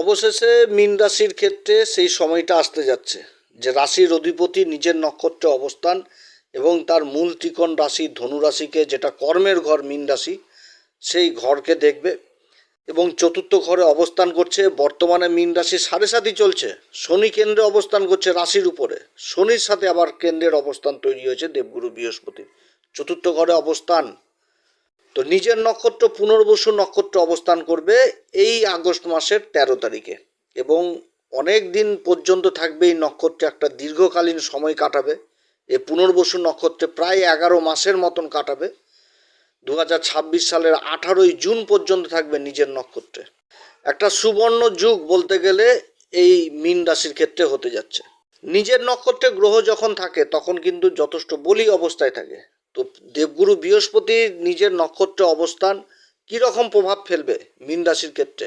অবশেষে মীন রাশির ক্ষেত্রে সেই সময়টা আসতে যাচ্ছে, যে রাশির অধিপতি নিজের নক্ষত্রে অবস্থান এবং তার মূল ত্রিকোণ রাশি ধনু রাশিকে, যেটা কর্মের ঘর মীন রাশি, সেই ঘরকে দেখবে এবং চতুর্থ ঘরে অবস্থান করছে। বর্তমানে মীন রাশি সাড়ে সাতই চলছে, শনি কেন্দ্রে অবস্থান করছে রাশির উপরে। শনির সাথে আবার কেন্দ্রের অবস্থান তৈরি হয়েছে দেবগুরু বৃহস্পতির চতুর্থ ঘরে অবস্থান তো নিজের নক্ষত্র, পুনর্বসু নক্ষত্র অবস্থান করবে এই আগস্ট মাসের তেরো তারিখে। এবং অনেক দিন পর্যন্ত থাকবে এই নক্ষত্রে, একটা দীর্ঘকালীন সময় কাটাবে। এই পুনর্বসু নক্ষত্রে প্রায় এগারো মাসের মতন কাটাবে। দু হাজার ছাব্বিশ সালের আঠারোই জুন পর্যন্ত থাকবে নিজের নক্ষত্রে। একটা সুবর্ণ যুগ বলতে গেলে এই মীন রাশির ক্ষেত্রে হতে যাচ্ছে। নিজের নক্ষত্রে গ্রহ যখন থাকে, তখন কিন্তু যথেষ্ট বলি অবস্থায় থাকে। তো দেবগুরু বৃহস্পতির নিজের নক্ষত্রে অবস্থান কী রকম প্রভাব ফেলবে মীন রাশির ক্ষেত্রে?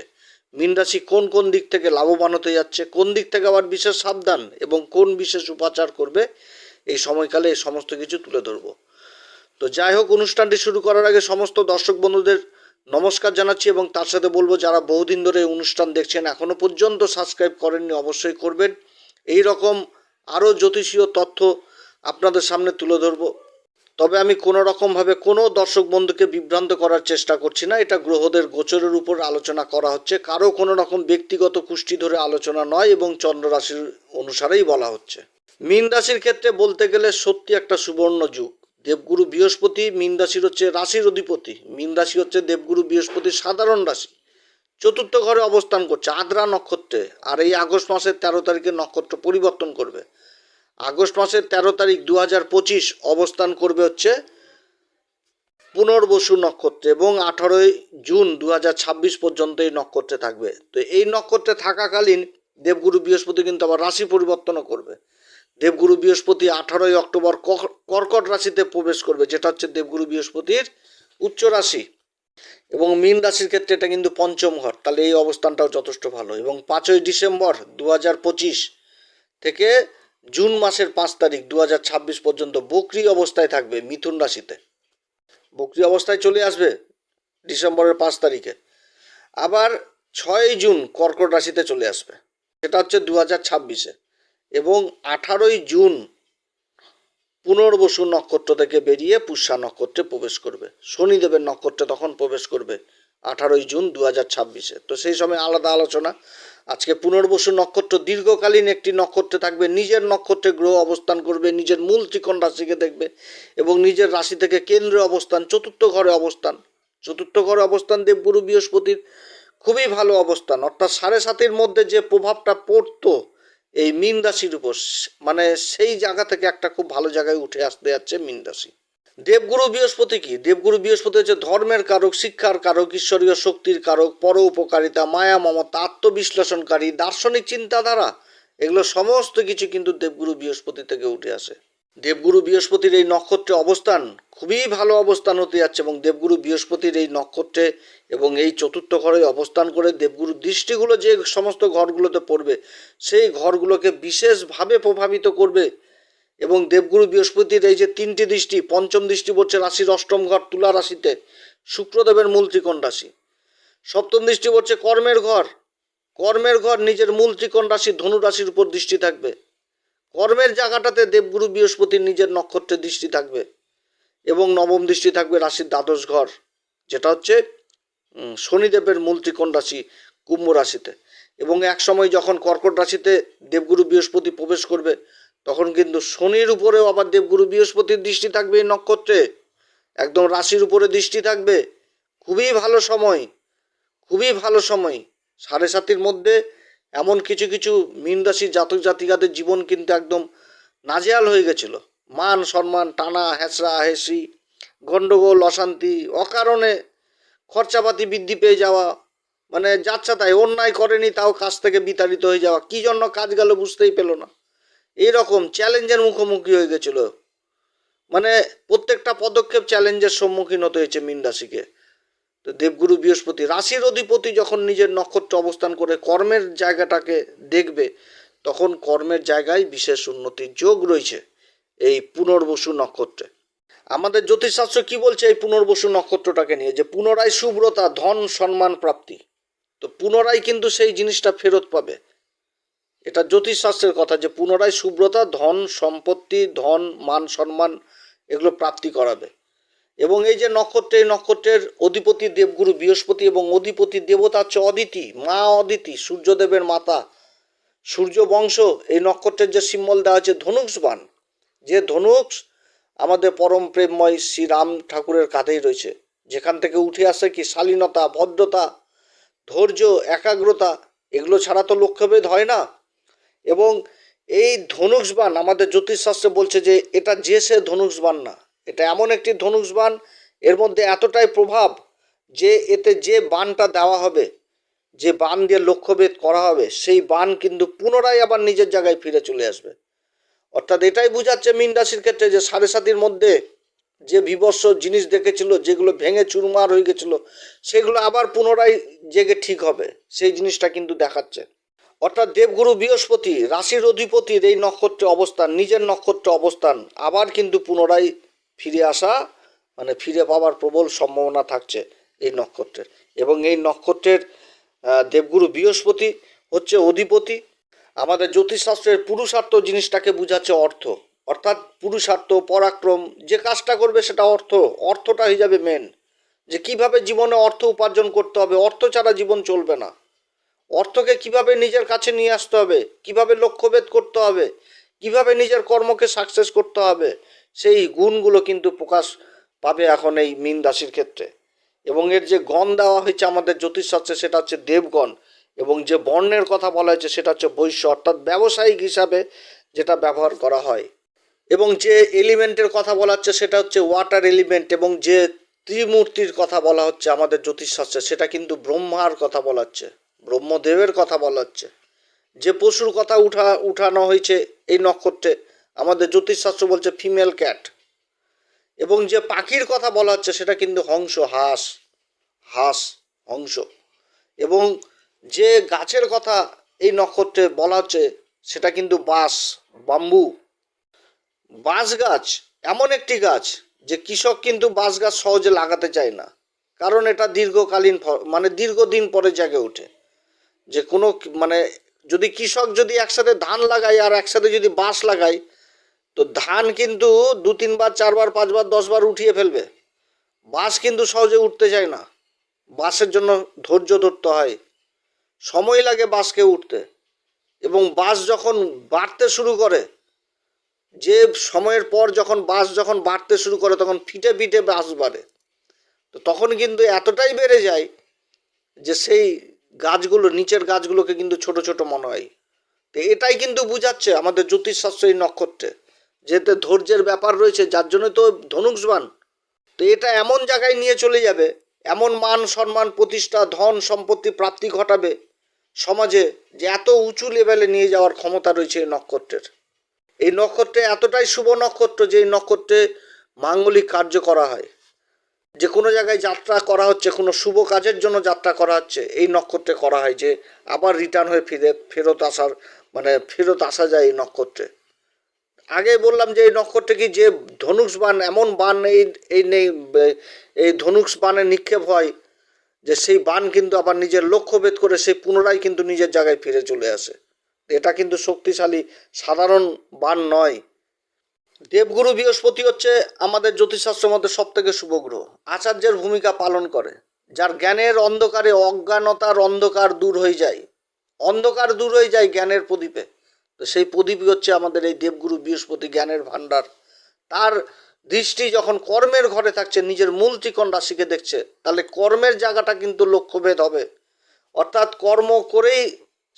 মীন রাশি কোন কোন দিক থেকে লাভবান হতে যাচ্ছে, কোন দিক থেকে আবার বিশেষ সাবধান এবং কোন বিশেষ উপাচার করবে, এই সময়কালে এই সমস্ত কিছু তুলে ধরবো। তো যাই হোক, অনুষ্ঠানটি শুরু করার আগে সমস্ত দর্শক বন্ধুদের নমস্কার জানাচ্ছি এবং তার সাথে বলব, যারা বহুদিন ধরে এই অনুষ্ঠান দেখছেন এখনও পর্যন্ত সাবস্ক্রাইব করেননি, অবশ্যই করবেন। এই রকম আরও জ্যোতিষীয় তথ্য আপনাদের সামনে তুলে ধরবো। তবে আমি কোনো রকমভাবে কোনো দর্শক বন্ধুকে বিভ্রান্ত করার চেষ্টা করছি না। এটা গ্রহদের গোচরের উপর আলোচনা করা হচ্ছে। কারও কোনো রকম ব্যক্তিগত কুষ্টি ধরে আলোচনা নয় এবং চন্দ্র রাশির অনুসারেই বলা হচ্ছে। মীন রাশির ক্ষেত্রে বলতে গেলে সত্যি একটা সুবর্ণ যুগ। দেবগুরু বৃহস্পতি, মীন রাশির হচ্ছে রাশির অধিপতি। মীন রাশি হচ্ছে দেবগুরু বৃহস্পতির সাধারণ রাশি। চতুর্থ ঘরে অবস্থান করছে আদ্রা নক্ষত্রে। আর এই আগস্ট মাসের তেরো তারিখে নক্ষত্র পরিবর্তন করবে। আগস্ট মাসের তেরো তারিখ দু হাজার পঁচিশ অবস্থান করবে হচ্ছে পুনর্বসু নক্ষত্রে এবং আঠারোই জুন দু হাজার ছাব্বিশ পর্যন্ত এই নক্ষত্রে থাকবে। তো এই নক্ষত্রে থাকাকালীন দেবগুরু বৃহস্পতি কিন্তু আবার রাশি পরিবর্তনও করবে। দেবগুরু বৃহস্পতি আঠারোই অক্টোবর কর্কট রাশিতে প্রবেশ করবে, যেটা হচ্ছে দেবগুরু বৃহস্পতির উচ্চ রাশি। এবং মীন রাশির ক্ষেত্রে এটা কিন্তু পঞ্চম ঘর, তাহলে এই অবস্থানটাও যথেষ্ট ভালো। এবং পাঁচই ডিসেম্বর দু হাজার পঁচিশ থেকে জুন মাসের পাঁচ তারিখ দু হাজার ছাব্বিশ পর্যন্ত বকরি অবস্থায় থাকবে মিথুন রাশিতে। বকরি অবস্থায় চলে আসবে ডিসেম্বরের পাঁচ তারিখে। আবার ছয় জুন কর্কট রাশিতে চলে আসবে। সেটা হচ্ছে দু হাজার ছাব্বিশে। এবং আঠারোই জুন পুনর্বসু নক্ষত্র থেকে বেরিয়ে পুষ্যা নক্ষত্রে প্রবেশ করবে। শনিদেবের নক্ষত্রে তখন প্রবেশ করবে আঠারোই জুন দু হাজার ছাব্বিশে। তো সেই সময় আলাদা আলোচনা। আজকে পুনর্বসু নক্ষত্র, দীর্ঘকালীন একটি নক্ষত্রে থাকবে। নিজের নক্ষত্রে গ্রহ অবস্থান করবে, নিজের মূল ত্রিকোণ রাশিকে দেখবে এবং নিজের রাশি থেকে কেন্দ্রে অবস্থান, চতুর্থ ঘরে অবস্থান। চতুর্থ ঘরে অবস্থান দেবগুরু বৃহস্পতির খুবই ভালো অবস্থান। অর্থাৎ সাড়ে সাতের মধ্যে যে প্রভাবটা পড়তো এই মীন রাশির উপর মানে সেই জায়গা থেকে একটা খুব ভালো জায়গায় উঠে আসতে যাচ্ছে মীন রাশি। দেবগুরু বৃহস্পতি কি? দেবগুরু বৃহস্পতি হচ্ছে ধর্মের কারক, শিক্ষার কারক, ঈশ্বরীয় শক্তির কারক, পর উপকারিতা, মায়া, মমতা, আত্মবিশ্লেষণকারী, দার্শনিক চিন্তাধারা। এগুলো সমস্ত কিছু কিন্তু দেবগুরু বৃহস্পতি থেকে উঠে আসে। দেবগুরু বৃহস্পতির এই নক্ষত্রে অবস্থান খুবই ভালো অবস্থান হতে যাচ্ছে এবং দেবগুরু বৃহস্পতির এই নক্ষত্রে এবং এই চতুর্থ ঘরে অবস্থান করে দেবগুরু দৃষ্টিগুলো যে সমস্ত ঘরগুলোতে পড়বে, সেই ঘরগুলোকে বিশেষভাবে প্রভাবিত করবে। এবং দেবগুরু বৃহস্পতির এই যে তিনটি দৃষ্টি, পঞ্চম দৃষ্টি পড়ছে রাশির অষ্টম ঘর, তুলা রাশিতে। শুক্রদেবের মূল ত্রিকোণ রাশি। সপ্তম দৃষ্টি পড়ছে কর্মের ঘর। কর্মের ঘর নিজের মূল ত্রিকোণ রাশি, ধনু রাশির উপর দৃষ্টি থাকবে। কর্মের জায়গাটাতে দেবগুরু বৃহস্পতির নিজের নক্ষত্রের দৃষ্টি থাকবে এবং নবম দৃষ্টি থাকবে রাশির দ্বাদশ ঘর, যেটা হচ্ছে শনিদেবের মূল ত্রিকোণ রাশি কুম্ভ রাশিতে। এবং এক সময় যখন কর্কট রাশিতে দেবগুরু বৃহস্পতি প্রবেশ করবে তখন কিন্তু শনির উপরেও আবার দেবগুরু বৃহস্পতির দৃষ্টি থাকবে এই নক্ষত্রে। একদম রাশির উপরে দৃষ্টি থাকবে। খুবই ভালো সময়, খুবই ভালো সময়। সাড়ে সাতির মধ্যে এমন কিছু কিছু মীন জাতক জাতিকাদের জীবন কিন্তু একদম নাজেহাল হয়ে গেছিল। মান সম্মান, টানা, হেঁচড়া হেসি গণ্ডগোল অশান্তি, অকারণে খরচাপাতি বৃদ্ধি পেয়ে যাওয়া মানে যাচ্ছা তাই, অন্যায় করেনি, তাও কাজ থেকে বিতাড়িত হয়ে যাওয়া। কী জন্য কাজ গেল বুঝতেই পেল না। এইরকম চ্যালেঞ্জের মুখোমুখি হয়ে গেছিল। মানে প্রত্যেকটা পদক্ষেপ চ্যালেঞ্জের সম্মুখীন হতে হয়েছে মীন রাশিকে। তো দেবগুরু বৃহস্পতি, রাশির অধিপতি যখন নিজের নক্ষত্র অবস্থান করে কর্মের জায়গাটাকে দেখবে, তখন কর্মের জায়গায় বিশেষ উন্নতির যোগ রয়েছে এই পুনর্বসু নক্ষত্রে। আমাদের জ্যোতিষশাস্ত্র কি বলছে এই পুনর্বসু নক্ষত্রটাকে নিয়ে? যে পুনরায় শুভ্রতা, ধন, সম্মান, প্রাপ্তি। তো পুনরায় কিন্তু সেই জিনিসটা ফেরত পাবে। এটা জ্যোতিষশাস্ত্রের কথা যে পুনরায় শুভ্রতা ধন সম্পত্তি, ধন, মান সম্মান এগুলো প্রাপ্তি করাবে। এবং এই যে নক্ষত্র, এই নক্ষত্রের অধিপতি দেবগুরু বৃহস্পতি এবং অধিপতি দেবতা হচ্ছে অদিতি, মা অদিতি, সূর্যদেবের মাতা সূর্য বংশ এই নক্ষত্রের যে সিম্বল দেওয়া আছে ধনুষ বান যে ধনুষ আমাদের পরম প্রেমময় শ্রীরাম ঠাকুরের কাঁধেই রয়েছে। যেখান থেকে উঠে আসে কি শালীনতা, ভদ্রতা, ধৈর্য, একাগ্রতা, এগুলো ছাড়া তো লক্ষ্যভেদ হয় না। এবং এই ধনুষবান আমাদের জ্যোতিষশাস্ত্রে বলছে যে এটা যে সে ধনুষবান না, এটা এমন একটি ধনুষবান এর মধ্যে এতটাই প্রভাব যে এতে যে বানটা দেওয়া হবে, যে বান দিয়ে লক্ষ্যভেদ করা হবে, সেই বান কিন্তু পুনরায় আবার নিজের জায়গায় ফিরে চলে আসবে। অর্থাৎ এটাই বোঝাচ্ছে মীন রাশির ক্ষেত্রে যে সাড়ে সাতির মধ্যে যে বিবর্ষ জিনিস দেখেছিল, যেগুলো ভেঙে চুরমার হয়ে গেছিল, সেগুলো আবার পুনরায় জেগে ঠিক হবে, সেই জিনিসটা কিন্তু দেখাচ্ছে। অর্থাৎ দেবগুরু বৃহস্পতি, রাশির অধিপতির এই নক্ষত্রে অবস্থান, নিজের নক্ষত্রে অবস্থান, আবার কিন্তু পুনরায় ফিরে আসা মানে ফিরে পাওয়ার প্রবল সম্ভাবনা থাকছে এই নক্ষত্রের এবং এই নক্ষত্রের দেবগুরু বৃহস্পতি হচ্ছে অধিপতি। আমাদের জ্যোতিষশাস্ত্রের পুরুষার্থ জিনিসটাকে বোঝাচ্ছে অর্থ। অর্থাৎ পুরুষার্থ, পরাক্রম, যে কাজটা করবে সেটা অর্থ। অর্থটা হয়ে যাবে মেন যে কীভাবে জীবনে অর্থ উপার্জন করতে হবে, অর্থ ছাড়া জীবন চলবে না। অর্থকে কীভাবে নিজের কাছে নিয়ে আসতে হবে? কীভাবে লক্ষ্যভেদ করতে হবে? কীভাবে নিজের কর্মকে সাকসেস করতে হবে? সেই গুণগুলো কিন্তু প্রকাশ পাবে এখন এই মীন রাশির ক্ষেত্রে। এবং এর যে গণ দেওয়া হয়েছে আমাদের জ্যোতিষশাস্ত্রে সেটা হচ্ছে দেবগণ। এবং যে বর্ণের কথা বলা হয়েছে সেটা হচ্ছে বৈশ্য, অর্থাৎ ব্যবসায়িক হিসাবে যেটা ব্যবহার করা হয়। এবং যে এলিমেন্টের কথা বলা হচ্ছে সেটা হচ্ছে ওয়াটার এলিমেন্ট এবং যে ত্রিমূর্তির কথা বলা হচ্ছে আমাদের জ্যোতিষশাস্ত্রে সেটা কিন্তু ব্রহ্মার কথা বলা হচ্ছে। ব্রহ্মদেবের কথা বলা হচ্ছে। যে পশুর কথা উঠা, উঠানো হয়েছে এই নক্ষত্রে, আমাদের জ্যোতিষশাস্ত্র বলছে ফিমেল ক্যাট এবং যে পাখির কথা বলা হচ্ছে, সেটা কিন্তু হংস, হাঁস হাঁস, হংস। এবং যে গাছের কথা এই নক্ষত্রে বলা হচ্ছে, সেটা কিন্তু বাঁশ, বাম্বু। বাঁশ গাছ এমন একটি গাছ যে কৃষক কিন্তু বাঁশ গাছ সহজে লাগাতে চায় না। কারণ এটা দীর্ঘকালীন মানে দীর্ঘদিন পরে জাগে ওঠে। যে কোনো মানে যদি কৃষক যদি একসাথে ধান লাগায় আর একসাথে যদি বাঁশ লাগায়, তো ধান কিন্তু দু তিনবার, চারবার, পাঁচবার, দশবার উঠিয়ে ফেলবে। বাঁশ কিন্তু সহজে উঠতে চায় না। বাঁশের জন্য ধৈর্য ধরতে হয়। সময় লাগে বাঁশকে উঠতে। এবং বাঁশ যখন বাড়তে শুরু করে, যে সময়ের পর যখন বাঁশ যখন বাড়তে শুরু করে, তখন ফিটে ফিটে বাঁশ বাড়ে। তো তখন কিন্তু এতটাই বেড়ে যায় যে সেই গাছগুলো, নিচের গাছগুলোকে কিন্তু ছোট ছোট মনে হয়। তো এটাই কিন্তু বুঝাচ্ছে আমাদের জ্যোতিষশাস্ত্র এই নক্ষত্রে যেতে ধৈর্যের ব্যাপার রয়েছে, যার জন্য তো ধনুষবান তো এটা এমন জায়গায় নিয়ে চলে যাবে, এমন মান, সম্মান, প্রতিষ্ঠা, ধন, সম্পত্তি, প্রাপ্তি ঘটাবে সমাজে যে এত উঁচু লেভেলে নিয়ে যাওয়ার ক্ষমতা রয়েছে এই নক্ষত্রের। এই নক্ষত্রে এতটাই শুভ নক্ষত্র যে এই নক্ষত্রে মাঙ্গলিক কার্য করা হয়। যে কোনো জায়গায় যাত্রা করা হচ্ছে, কোনো শুভ কাজের জন্য যাত্রা করা হচ্ছে, এই নক্ষত্রে করা হয় যে আবার রিটার্ন হয়ে ফিরে, ফেরত আসার মানে ফেরত আসা যায় এই নক্ষত্রে। আগে বললাম যে এই নক্ষত্রে কি যে ধনুষ বান, এমন বান এই এই নেই এই ধনুষ বানে নিক্ষেপ হয় যে সেই বান কিন্তু আবার নিজের লক্ষ্যভেদ করে সেই পুনরায় কিন্তু নিজের জায়গায় ফিরে চলে আসে। এটা কিন্তু শক্তিশালী, সাধারণ বান নয়। দেবগুরু বৃহস্পতি হচ্ছে আমাদের জ্যোতিষশাস্ত্রের মধ্যে সব থেকে শুভ গ্রহ। আচার্যের ভূমিকা পালন করে, যার জ্ঞানের অন্ধকারে অজ্ঞানতার অন্ধকার দূর হয়ে যায়। অন্ধকার দূর হয়ে যায় জ্ঞানের প্রদীপে। তো সেই প্রদীপই হচ্ছে আমাদের এই দেবগুরু বৃহস্পতি জ্ঞানের ভাণ্ডার। তার দৃষ্টি যখন কর্মের ঘরে থাকছে, নিজের মূল ত্রিকোণ রাশিকে দেখছে, তাহলে কর্মের জায়গাটা কিন্তু লক্ষ্যভেদ হবে। অর্থাৎ কর্ম করেই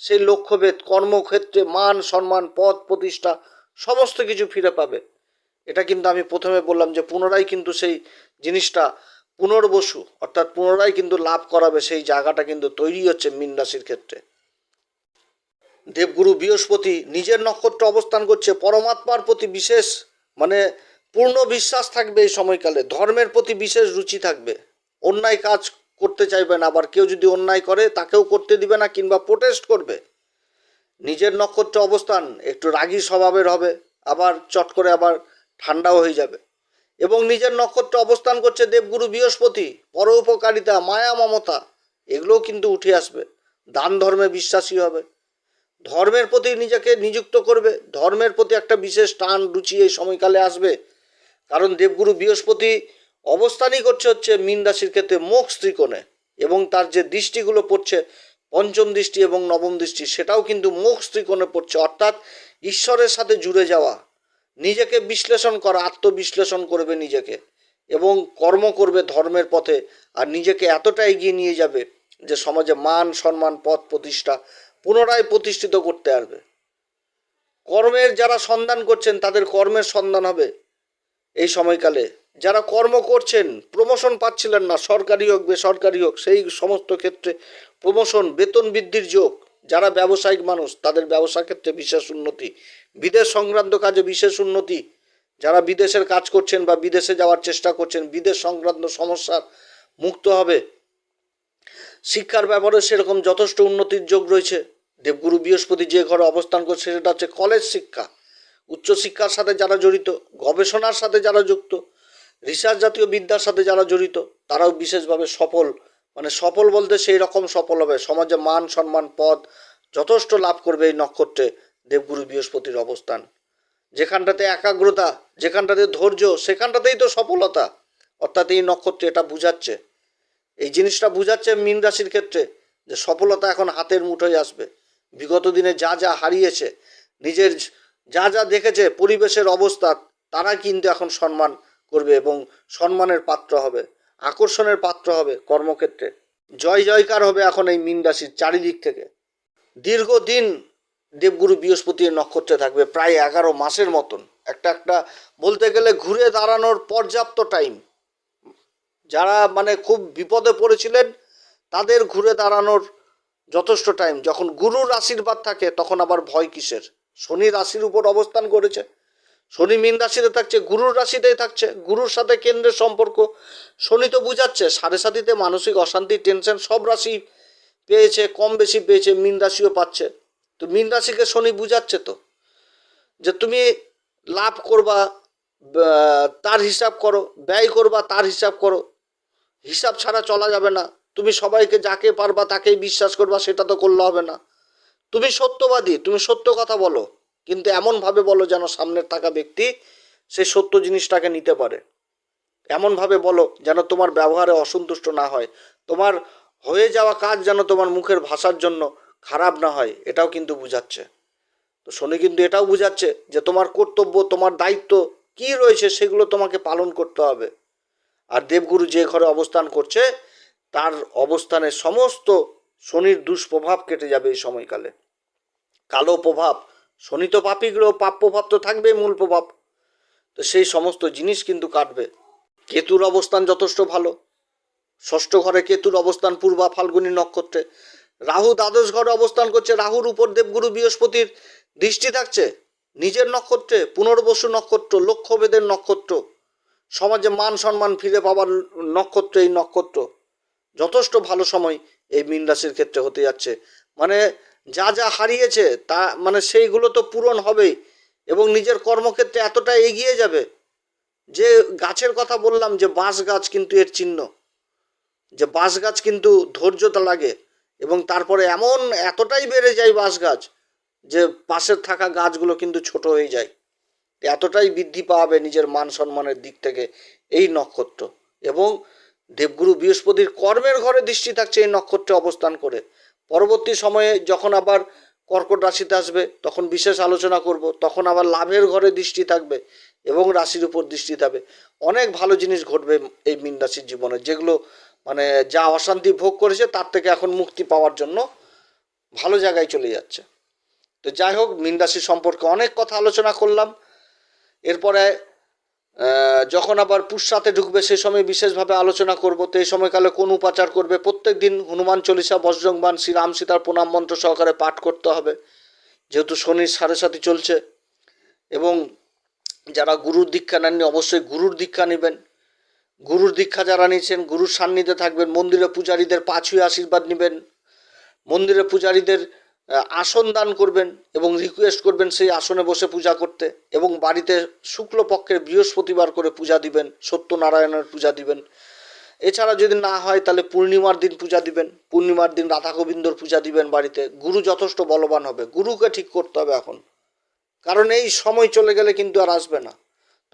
সেই লক্ষ্যভেদ, কর্মক্ষেত্রে মান, সম্মান পদ প্রতিষ্ঠা সমস্ত কিছু ফিরে পাবে। এটা কিন্তু আমি প্রথমে বললাম যে পুনরায় কিন্তু সেই জিনিসটা পুনর্বসু, অর্থাৎ পুনরায় কিন্তু লাভ করাবে সেই জায়গাটা কিন্তু তৈরি হচ্ছে মীন রাশির ক্ষেত্রে। দেবগুরু বৃহস্পতি নিজের নক্ষত্র অবস্থান করছে, পরমাত্মার প্রতি বিশেষ মানে পূর্ণ বিশ্বাস থাকবে এই সময়কালে, ধর্মের প্রতি বিশেষ রুচি থাকবে। অন্যায় কাজ করতে চাইবে না, আবার কেউ যদি অন্যায় করে তাকেও করতে দিবে না কিংবা প্রোটেস্ট করবে। নিজের নক্ষত্র অবস্থান, একটু রাগী স্বভাবের হবে, আবার চট করে আবার ঠান্ডাও হয়ে যাবে। এবং নিজের নক্ষত্র অবস্থান করছে দেবগুরু বৃহস্পতি, পরোপকারিতা, মায়া, মমতা, এগুলোও কিন্তু উঠে আসবে। দান ধর্মে বিশ্বাসী হবে। ধর্মের প্রতি নিজেকে নিযুক্ত করবে। ধর্মের প্রতি একটা বিশেষ টান, রুচি এই সময়কালে আসবে। কারণ দেবগুরু বৃহস্পতি অবস্থানই করছে হচ্ছে মীন রাশির ক্ষেত্রে মোক্ষ ত্রিকোণে এবং তার যে দৃষ্টিগুলো পড়ছে পঞ্চম দৃষ্টি এবং নবম দৃষ্টি, সেটাও কিন্তু মোক্ষ ত্রিকোণে পড়ছে। অর্থাৎ ঈশ্বরের সাথে জুড়ে যাওয়া, নিজেকে বিশ্লেষণ করা, আত্মবিশ্লেষণ করবে নিজেকে এবং কর্ম করবে ধর্মের পথে আর নিজেকে এতটা এগিয়ে নিয়ে যাবে যে সমাজে মান, সম্মান, পথ প্রতিষ্ঠা পুনরায় প্রতিষ্ঠিত করতে পারবে কর্মের যারা সন্ধান করছেন, তাদের কর্মের সন্ধান হবে এই সময়কালে। যারা কর্ম করছেন প্রমোশন পাচ্ছিলেন না, সরকারি হোক, বেসরকারি হোক, সেই সমস্ত ক্ষেত্রে প্রমোশন বেতন বৃদ্ধির যোগ। যারা ব্যবসায়িক মানুষ, তাদের ব্যবসা ক্ষেত্রে বিশেষ উন্নতি। বিদেশ সংক্রান্ত কাজে বিশেষ উন্নতি। যারা বিদেশের কাজ করছেন বা বিদেশে যাওয়ার চেষ্টা করছেন, বিদেশ সংক্রান্ত সমস্যার মুক্ত হবে। শিক্ষার ব্যাপারে সেরকম যথেষ্ট উন্নতির যোগ রয়েছে। দেবগুরু বৃহস্পতি যে ঘরে অবস্থান করছে, সেটা হচ্ছে কলেজ শিক্ষা। উচ্চশিক্ষার সাথে যারা জড়িত, গবেষণার সাথে যারা যুক্ত রিসার্চ জাতীয় বিদ্যার সাথে যারা জড়িত, তারাও বিশেষভাবে সফল। মানে সফল বলতে সেই রকম সফল হবে। সমাজে মান, সম্মান, পদ যথেষ্ট লাভ করবে এই নক্ষত্রে দেবগুরু বৃহস্পতির অবস্থান। যেখানটাতে একাগ্রতা, যেখানটাতে ধৈর্য, সেখানটাতেই তো সফলতা। অর্থাৎ এই নক্ষত্রে এটা বুঝাচ্ছে। এই জিনিসটা বুঝাচ্ছে মীন রাশির ক্ষেত্রে যে সফলতা এখন হাতের মুঠোয় আসবে। বিগত দিনে যা যা হারিয়েছে, নিজের যা যা দেখেছে, পরিবেশের অবস্থা, তারা কিন্তু এখন সম্মান করবে এবং সম্মানের পাত্র হবে, আকর্ষণের পাত্র হবে কর্মক্ষেত্রে। জয় জয়কার হবে এখন এই মীন রাশির চারিদিক থেকে। দীর্ঘদিন দেবগুরু বৃহস্পতি নক্ষত্রে থাকবে, প্রায় এগারো মাসের মতন। একটা একটা বলতে গেলে ঘুরে দাঁড়ানোর পর্যাপ্ত টাইম যারা মানে খুব বিপদে পড়েছিলেন, তাদের ঘুরে দাঁড়ানোর যথেষ্ট টাইম যখন গুরুর আশীর্বাদ থাকে, তখন আবার ভয় কিসের? শনি রাশির উপর অবস্থান করেছে। শনি মীন রাশিতে থাকছে, গুরুর রাশিতেই থাকছে। গুরুর সাথে কেন্দ্রের সম্পর্ক। শনি তো বুঝাচ্ছে, সাড়ে সাতিতে মানসিক অশান্তি, টেনশন সব রাশি পেয়েছে, কম বেশি পেয়েছে, মীন রাশিও পাচ্ছে। তো মীন রাশিকে শনি বুঝাচ্ছে তো, যে তুমি লাভ করবা তার হিসাব করো, ব্যয় করবা, তার হিসাব করো। হিসাব ছাড়া চলা যাবে না। তুমি সবাইকে যাকে পারবা তাকেই বিশ্বাস করবা, সেটা তো করলে হবে না। তুমি সত্যবাদী, তুমি সত্য কথা বলো। কিন্তু এমনভাবে বলো যেন সামনের থাকা ব্যক্তি সে সত্য জিনিসটাকে নিতে পারে। এমনভাবে বলো যেন তোমার ব্যবহারে অসন্তুষ্ট না হয়। তোমার হয়ে যাওয়া কাজ যেন তোমার মুখের ভাষার জন্য খারাপ না হয়, এটাও কিন্তু বুঝাচ্ছে। তো শনি কিন্তু এটাও বুঝাচ্ছে যে তোমার কর্তব্য, তোমার দায়িত্ব কি রয়েছে সেগুলো তোমাকে পালন করতে হবে। আর দেবগুরু যে ঘরে অবস্থান করছে, তার অবস্থানে সমস্ত শনির দুষ্প্রভাব কেটে যাবে এই সময়কালে। কালো প্রভাব শনি তো পাপি, গ্রহ পাপ প্রভাব তো থাকবেই মূল প্রভাব। তো সেই সমস্ত জিনিস কিন্তু কাটবে। কেতুর অবস্থান যথেষ্ট ভালো। ষষ্ঠ ঘরে কেতুর অবস্থান, পূর্বা ফাল্গুনী নক্ষত্রে। রাহু দ্বাদশ ঘরে অবস্থান করছে। রাহুর উপর দেবগুরু বৃহস্পতির দৃষ্টি থাকছে। নিজের নক্ষত্রে, পুনর্বসু নক্ষত্র, লক্ষ্যভেদের নক্ষত্র। সমাজে মান সম্মান ফিরে পাওয়ার নক্ষত্র এই নক্ষত্র। যথেষ্ট ভালো সময় এই মীন রাশির ক্ষেত্রে হতে যাচ্ছে। মানে যা যা হারিয়েছে, তা মানে সেইগুলো তো পূরণ হবেই এবং নিজের কর্মক্ষেত্রে এতটা এগিয়ে যাবে। যে গাছের কথা বললাম যে বাঁশ গাছ কিন্তু এর চিহ্ন। যে বাঁশ গাছ কিন্তু ধৈর্যতা লাগে এবং তারপরে এমন এতটাই বেড়ে যায় বাঁশ গাছ যে পাশের থাকা গাছগুলো কিন্তু ছোট হয়ে যায়। এতটাই বৃদ্ধি পাবে নিজের মান সম্মানের দিক থেকে এই নক্ষত্র এবং দেবগুরু বৃহস্পতির কর্মের ঘরে দৃষ্টি থাকছে এই নক্ষত্রে অবস্থান করে। পরবর্তী সময়ে যখন আবার কর্কট রাশিতে আসবে, তখন বিশেষ আলোচনা করব, তখন আবার লাভের ঘরে দৃষ্টি থাকবে এবং রাশির উপর দৃষ্টি থাকবে। অনেক ভালো জিনিস ঘটবে এই মীন রাশির জীবনে, যেগুলো মানে যা অশান্তি ভোগ করেছে, তার থেকে এখন মুক্তি পাওয়ার জন্য ভালো জায়গায় চলে যাচ্ছে। তো যাই হোক, মীন রাশি সম্পর্কে অনেক কথা আলোচনা করলাম। এরপরে যখন আবার পুষ্যাতে ঢুকবে সেই সময় বিশেষভাবে আলোচনা করব। তো এই সময়কালে কোন উপাচার করবে? প্রত্যেক দিন হনুমান চল্লিশা বজ্রংবান শ্রীরাম সীতার প্রণাম মন্ত্র সহকারে পাঠ করতে হবে। যেহেতু শনির সাড়ে সাথে চলছে এবং যারা গুরুর দীক্ষা নেননি, অবশ্যই গুরুর দীক্ষা নেবেন। গুরুর দীক্ষা যারা নিয়েছেন, গুরুর সান্নিধ্যে থাকবেন, মন্দিরে পূজারীদের পাঁচুই আশীর্বাদ নেবেন। মন্দিরে পূজারীদের আসন দান করবেন এবং রিকোয়েস্ট করবেন সেই আসনে বসে পূজা করতে এবং বাড়িতে শুক্লপক্ষের বৃহস্পতিবার করে পূজা দিবেন, সত্যনারায়ণের পূজা দিবেন। এছাড়া যদি না হয় তাহলে পূর্ণিমার দিন পূজা দিবেন, পূর্ণিমার দিন রাধা গোবিন্দর পূজা দিবেন বাড়িতে। গুরু যথেষ্ট বলবান হবে, গুরুকে ঠিক করতে হবে এখন। কারণ এই সময় চলে গেলে কিন্তু আর আসবে না।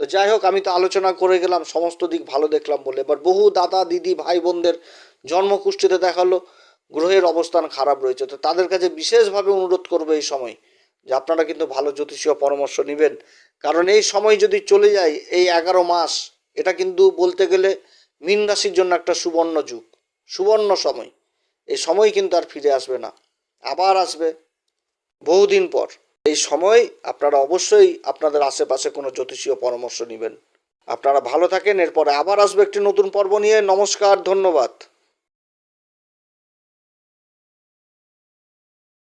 তো যাই হোক, আমি তো আলোচনা করে গেলাম, সমস্ত দিক ভালো দেখলাম বলে। এবার বহু দাদা, দিদি, ভাই, বোনদের জন্মকুষ্ঠিতে দেখাল। গ্রহের অবস্থান খারাপ রয়েছে। তো তাদের কাছে বিশেষভাবে অনুরোধ করবে এই সময় যে আপনারা কিন্তু ভালো জ্যোতিষীয় পরামর্শ নেবেন। কারণ এই সময় যদি চলে যায়, এই এগারো মাস, এটা কিন্তু বলতে গেলে মীন রাশির জন্য একটা সুবর্ণ যুগ, সুবর্ণ সময়। এই সময় কিন্তু আর ফিরে আসবে না, আবার আসবে বহুদিন পর। এই সময় আপনারা অবশ্যই আপনাদের আশেপাশে কোনো জ্যোতিষীয় পরামর্শ নেবেন। আপনারা ভালো থাকেন, এরপরে আবার আসবে একটি নতুন পর্ব নিয়ে। নমস্কার, ধন্যবাদ।